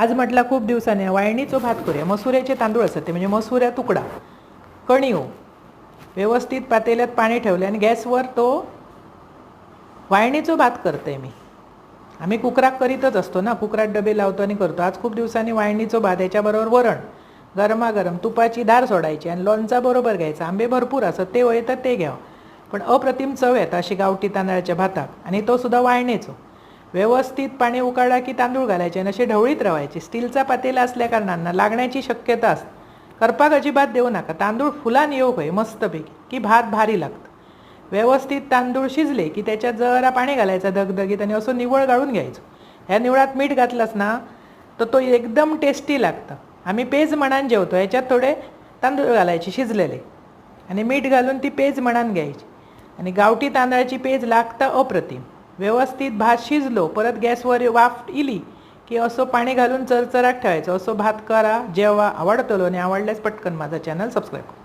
आज म्हटला खूप दिवसाने वाळणीचो भात करूया मसुऱ्याचे तांदूळ असतात ते म्हणजे मसुऱ्या तुकडा. कणियो. व्यवस्थित पातेल्यात पाणी ठेवले आणि गॅसवर तो वाळणीचो भात करते मी. आम्ही कुकराक करीतच असतो ना कुकरात डबे लावतो आणि करतो. आज खूप दिवसांनी वाळणीचो भात याच्याबरोबर वरण. गरमागरम तुपाची धार सोडायची आणि लोणचा बरोबर घ्यायचा. आंबे भरपूर असत ते वयतात ते घ्यावं पण अप्रतिम चव येतं अशी गावठी तांदळाच्या भाताक आणि तो सुद्धा वाळणीचो व्यवस्थित पाणी उकाळला की तांदूळ घालायचे आणि असे ढवळीत रवायचे. स्टीलचा पातेला असल्या कारणानं लागण्याची शक्यता असते. करपाक अजिबात देऊ नका. तांदूळ फुलान येऊ होय मस्तपैकी. की भात भारी लागतं. व्यवस्थित तांदूळ शिजले की त्याच्यात जरा पाणी घालायचं दगदगीत आणि असं निवळ गाळून घ्यायचं. ह्या निवळात मीठ घातलंच ना तर तो एकदम टेस्टी लागतं. आम्ही पेज म्हणान जेवतो. ह्याच्यात थोडे तांदूळ घालायचे शिजलेले. आणि मीठ घालून ती पेज म्हणान घ्यायची. आणि गावठी तांदळाची पेज लागतं अप्रतिम. व्यवस्थित भात शिजलो परत गॅसवर वाफ इली की असं पाणी घालून चरचराट ठेवायचं. असं भात करा जेव्हा आवडतलो आणि आवडल्यास पटकन माझा चॅनल सबस्क्राईब करा.